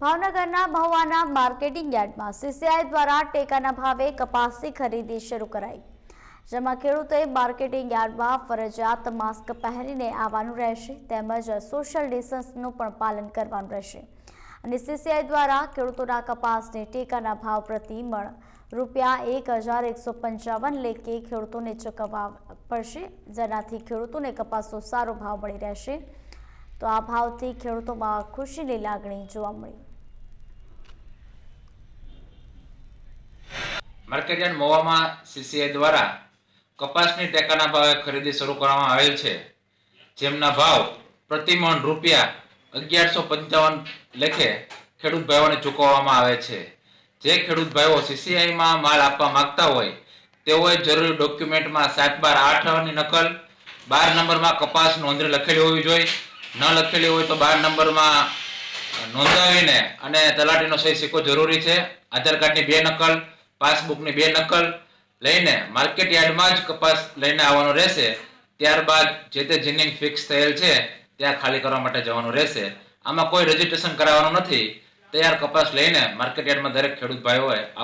ભાવનગરના મહુવાના માર્કેટિંગ યાર્ડમાં સીસીઆઈ દ્વારા ટેકાના ભાવે કપાસની ખરીદી શરૂ કરાઈ. જેમાં ખેડૂતોએ માર્કેટિંગ યાર્ડમાં ફરજિયાત માસ્ક પહેરીને આવવાનું રહેશે તેમજ સોશિયલ ડિસ્ટન્સનું પણ પાલન કરવાનું રહેશે. અને સીસીઆઈ દ્વારા ખેડૂતોના કપાસને ટેકાના ભાવ પ્રતિ મણ રૂપિયા એક હજાર એકસો પંચાવન લેખે ખેડૂતોને ચૂકવવા પડશે. જેનાથી ખેડૂતોને કપાસનો સારો ભાવ મળી રહેશે. તો આ ભાવથી ખેડૂતોમાં ખુશીની લાગણી જોવા મળી. માર્કેટયાર્ડ મોવામાં સીસીઆઈ દ્વારા કપાસની ટેકાના ભાવે ખરીદી શરૂ કરવામાં આવેલ છે. જેમના ભાવ પ્રતિ મણ રૂપિયા અગિયારસો પંચાવન લેખે ખેડૂત ભાઈઓને ચૂકવવામાં આવે છે. જે ખેડૂત ભાઈઓ સીસીઆઈમાં માલ આપવા માંગતા હોય, તેઓએ જરૂરી ડોક્યુમેન્ટમાં સાત બાર આઠની નકલ, બાર નંબરમાં કપાસ નોંધણી લખેલી હોવી જોઈએ ન લખેલી હોય તો બાર નંબરમાં નોંધાવીને અને તલાટીનો સહી સિક્કો જરૂરી છે. આધાર કાર્ડની બે નકલ, પાસબુકની બે નકલ લઈને માર્કેટ યાર્ડમાં જ કપાસ લઈને આવવાનો રહેશે. ત્યારબાદ જે તે જિનિંગ ફિક્સ થયેલ છે, ત્યાં ખાલી કરવા માટે જવાનું રહેશે. આમાં કોઈ રજીસ્ટ્રેશન કરાવવાનું નથી. તૈયાર કપાસ લઈને માર્કેટ યાર્ડમાં દરેક ખેડૂત ભાઈઓએ